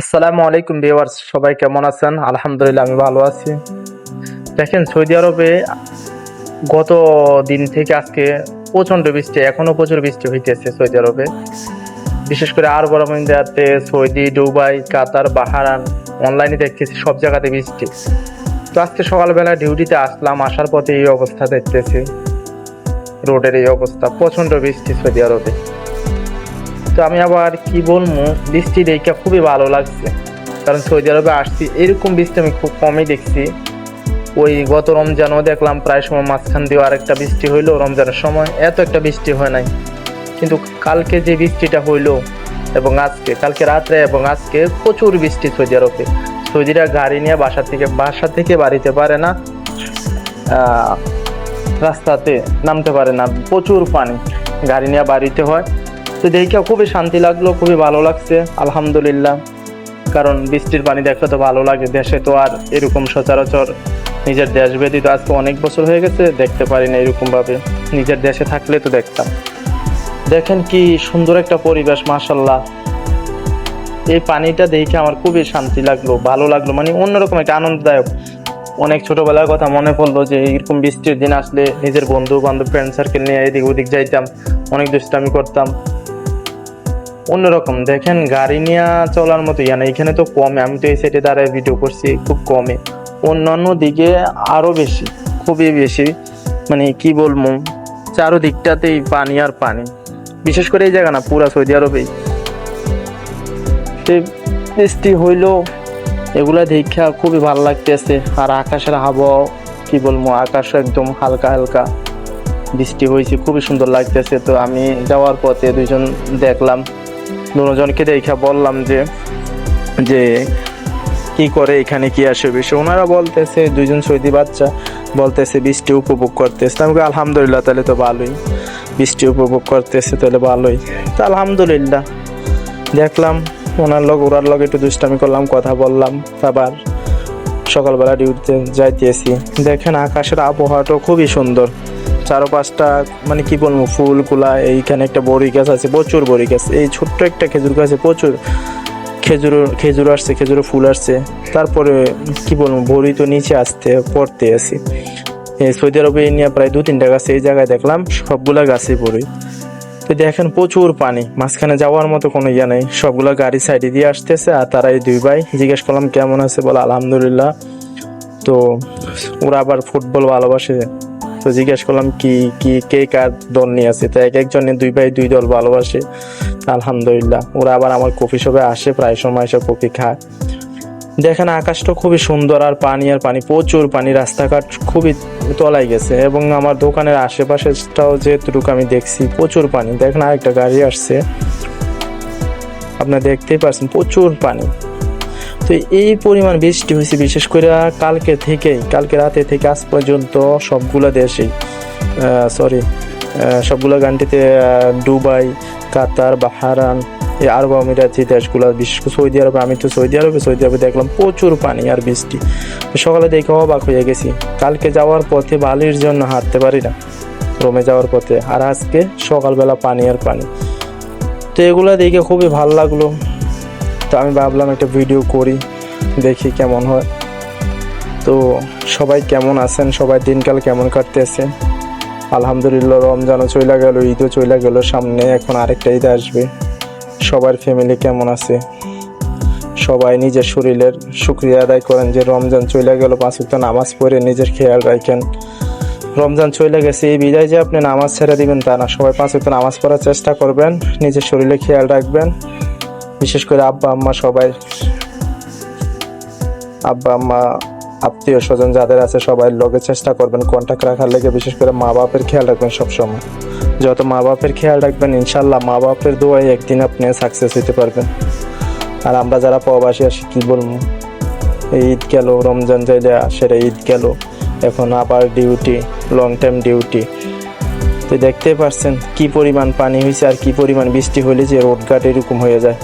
আসসালামু আলাইকুম ভিউয়ার্স, সবাই কেমন আছেন? আলহামদুলিল্লাহ, আমি ভালো আছি। দেখেন, সৌদি আরবে গত দিন থেকে আজকে প্রচণ্ড বৃষ্টি এখনও প্রচুর বৃষ্টি হইতেছে সৌদি আরবে। বিশেষ করে আর গরম ইন্ডিয়াতে সৌদি, দুবাই, কাতার বাহারান অনলাইনে দেখতেছি সব জায়গাতে বৃষ্টি। তো আজকে সকালবেলা ডিউটিতে আসলাম, আসার পথে এই অবস্থা দেখতেছি। রোডের এই অবস্থা, প্রচণ্ড বৃষ্টি সৌদি আরবে। তো আমি আবার কি বলব, বৃষ্টি দেখে খুবই ভালো লাগছে। কারণ সৌদি আরবে আসছি, এরকম বৃষ্টি আমি খুব কমই দেখছি। ওই গত রমজানও দেখলাম প্রায় সময় মাঝখান দিয়ে আরেকটা বৃষ্টি হইল, রমজানের সময় এত একটা বৃষ্টি হয় নাই। কিন্তু কালকে যে বৃষ্টিটা হইল এবং আজকে, কালকে রাত্রে এবং আজকে প্রচুর বৃষ্টি সৌদি আরবে। সৌদিরা গাড়ি নিয়ে বাসা থেকে বাসা থেকে বাড়িতে পারে না রাস্তাতে নামতে পারে না, প্রচুর পানি। গাড়ি নিয়ে বাড়িতে হয় তো দেখে খুবই শান্তি লাগল, খুবই ভালো লাগছে, আলহামদুলিল্লাহ। কারণ বৃষ্টির পানি দেখলে তো ভালো লাগে, দেশে তো আর এরকম সচরাচর নিজের দেশ ব্যতীত আজকে অনেক বছর হয়ে গেছে, দেখতে পারি না এরকমভাবে। নিজের দেশে থাকলে তো দেখতাম। দেখেন কি সুন্দর একটা পরিবেশ মাসাল্লাহ এই পানিটা দেখে আমার খুবই শান্তি লাগল, ভালো লাগল মানে অন্যরকম একটা আনন্দদায়ক। অনেক ছোটবেলার কথা মনে পড়ল যে এরকম বৃষ্টির দিন আসলে নিজের বন্ধু বান্ধব ফ্রেন্ড সার্কেল নিয়ে এদিক ওদিক যাইতাম, অনেক দুষ্টামি করতাম। অন্যরকম দেখেন গাড়ি নিয়ে চলার মতো ইয়া না এখানে তো কমে। আমি তো এই সাইডে দাঁড়ায় ভিডিও করছি, খুব কমে। অন্যান্য দিকে আরও বেশি, খুবই বেশি। মানে কি বলব? চারোদিকটাতেই পানি আর পানি। বিশেষ করে এই জায়গা না, পুরা সৌদি আরবেই বৃষ্টি হইল, এগুলা দেখা খুবই ভালো লাগতেছে। আর আকাশের আবহাওয়া, কি বলব? আকাশ একদম হালকা হালকা। বৃষ্টি হয়েছে, খুবই সুন্দর লাগতেছে। তো আমি যাওয়ার পথে দুজন দেখলাম। দুজনকে দেখা বললাম যে যে কি করে এখানে কি আসে বিষয়। ওনারা বলতেছে, দুইজন সৌদি বাচ্চা, বলতেছে বৃষ্টি উপভোগ করতেছে। আমি আলহামদুলিল্লাহ, তাহলে তো ভালোই। বৃষ্টি উপভোগ করতেছে, তাহলে ভালোই। তো আলহামদুলিল্লাহ, দেখলাম ওনার লগ ওনার লগে একটু দুষ্টামি করলাম, কথা বললাম। আবার সকালবেলা ডিউটিতে যাইতেছি। দেখেন আকাশের আবহাওয়াটাও খুবই সুন্দর। চারো পাঁচটা মানে কি বলব ফুলগুলা এইখানে একটা বড়ি গাছ আছে, প্রচুর বড়ি গাছ। এই ছোট্ট একটা খেজুর গাছে প্রচুর খেজুর খেজুর আসছে খেজুরের ফুল আসছে। তারপরে, কি বলব, বড়ি তো নিচে আসতে, পড়তে আসি সৌদি আরবে নিয়ে প্রায় দু তিনটা গাছ এই জায়গায় দেখলাম, সবগুলা গাছে বড়ি। তো দেখেন প্রচুর পানি, মাঝখানে যাওয়ার মতো কোনো ইয়ে নেই। সবগুলো গাড়ি সাইডে দিয়ে আসতেছে, আর তারা এই দুই ভাই, জিজ্ঞেস করলাম, কেমন আছে? বলে, আলহামদুলিল্লাহ। তো ওরা আবার ফুটবল ভালোবাসে। তো জিজ্ঞেস করলাম, কি কি, কে কার দল নিয়ে আছে? তো এক একজনের দুই ভাই দুই দল ভালোবাসে, আলহামদুলিল্লাহ। ওরা আবার আমার কফি শপে আসে, প্রায় সময় এসে কফি খায়। দেখেন, আকাশটা খুবই সুন্দর আর পানি আর পানি, প্রচুর পানি, রাস্তাঘাট খুবই তলায় গেছে এবং আমার দোকানের আশেপাশেটাও যেটুকু আমি দেখছি, প্রচুর পানি। দেখেন, আরেকটা গাড়ি আসছে। আপনারা দেখতেই পাচ্ছেন প্রচুর পানি। তো এই পরিমাণ বৃষ্টি হয়েছে, বিশেষ করে কালকে থেকেই, কালকে রাতে থেকে আজ পর্যন্ত সবগুলো দেশেই সরি সবগুলো গানটিতে দুবাই, কাতার বাহারান এই আরব আমিরাত যে দেশগুলো, বিশেষ করে সৌদি আরবে, আমি তো সৌদি আরবে সৌদি আরবে দেখলাম প্রচুর পানি আর বৃষ্টি। সকালে দেখে অবাক হয়ে গেছি, কালকে যাওয়ার পথে বালির জন্য হাঁটতে পারি না। রোমে যাওয়ার পথে, আর আজকে সকালবেলা পানি আর পানি। তো এগুলো দেখে খুবই ভালো লাগল। তো আমি ভাবলাম একটা ভিডিও করি, দেখি কেমন হয়। তো সবাই কেমন আছেন? সবাই দিনকাল কেমন কাটতেছে? আলহামদুলিল্লাহ, রমজানও চলে গেল, ঈদও চলে গেল, সামনে এখন আরেকটা ঈদ আসবে। সবার ফ্যামিলি কেমন আছে? সবাই নিজের শরীরের শুক্রিয়া আদায় করেন যে রমজান চলে গেল, পাঁচ ওয়াক্ত নামাজ পড়ে নিজের খেয়াল রাখেন। রমজান চলে গেছে, এই বিদায় যে আপনি নামাজ ছেড়ে দিবেন তা না। সবাই পাঁচ ওয়াক্ত নামাজ পড়ার চেষ্টা করবেন, নিজের শরীরে খেয়াল রাখবেন। বিশেষ করে আব্বা, আম্মা সবাই, আব্বা, আম্মা, আত্মীয় স্বজন যাদের আছে সবাই লগে চেষ্টা করবেন কন্ট্যাক্ট রাখার লেগে, বিশেষ করে মা বাপের খেয়াল রাখবেন সবসময়। যত মা বাপের খেয়াল রাখবেন, ইনশাল্লাহ মা বাপের দোয়াই একদিন আপনি সাকসেস হতে পারবেন। আর আমরা যারা প্রবাসী আসি কি বলব? এই ঈদ গেল, রমজান যাইলে সেটা ঈদ গেল, এখন আবার ডিউটি লং টাইম ডিউটি তো দেখতেই পারছেন কি পরিমাণ পানি হয়েছে আর কি পরিমাণ বৃষ্টি হলে যে রোড রোডঘাট এরকম হয়ে যায়।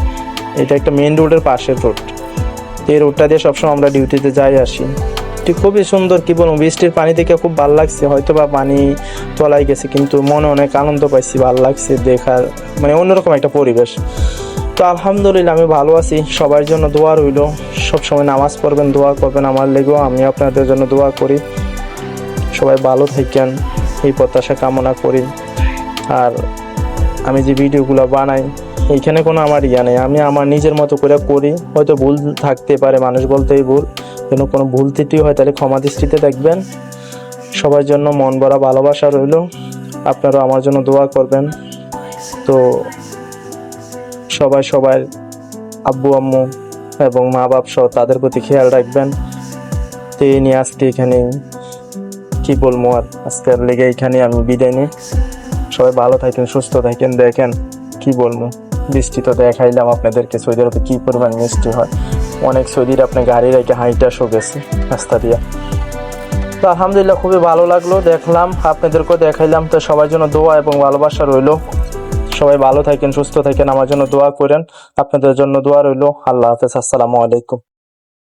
এটা একটা মেন রোডের পাশের রোড এই রোডটা দিয়ে সবসময় আমরা ডিউটিতে যাই, আসি। এটি খুবই সুন্দর, কি বলব, বৃষ্টির পানি দেখে খুব ভালো লাগছে। হয়তো বা পানি তলায় গেছে, কিন্তু মনে অনেক আনন্দ পাইছি, ভালো লাগছে দেখার মানে অন্যরকম একটা পরিবেশ। তো আলহামদুলিল্লাহ, আমি ভালো আছি। সবার জন্য দোয়া রইল। সবসময় নামাজ পড়বেন, দোয়া করবেন আমার লেগেও। আমি আপনাদের জন্য দোয়া করি। সবাই ভালো থাকেন, এই প্রত্যাশা কামনা করি। আর আমি যে ভিডিওগুলো বানাই এইখানে কোনো আমার ইয়া নেই। আমি আমার নিজের মতো করে করি। হয়তো ভুল থাকতে পারে, মানুষ বলতেই ভুল। যেন কোনো ভুল ত্রুটি হয়, তাহলে ক্ষমা দৃষ্টিতে দেখবেন। সবার জন্য মন ভরা ভালোবাসা রইল। আপনারা আমার জন্য দোয়া করবেন। তো সবাই সবার আব্বু, আম্মু এবং মা বাপ সহ তাদের প্রতি খেয়াল রাখবেন। তো এই নিয়ে আজকে এখানে কি বলব আর? আজকের লেগে এখানে আমি বিদায় নিই। সবাই ভালো থাকেন, সুস্থ থাকেন, দেখেন কি বলব। বৃষ্টি তো দেখাইলাম আপনাদেরকে, সৌদি কি পরিমাণ মিষ্টি হয়? অনেক সৌদির আপনি গাড়ি রেখে হাইটা শো গেছে রাস্তা দিয়া। তো আলহামদুলিল্লাহ খুবই ভালো লাগল, দেখলাম, আপনাদেরকেও দেখাইলাম। তো সবার জন্য দোয়া এবং ভালোবাসা রইল। সবাই ভালো থাকেন, সুস্থ থাকেন, আমার জন্য দোয়া করেন। আপনাদের জন্য দোয়া রইল। আল্লাহ হাফেজ, আসসালামু আলাইকুম।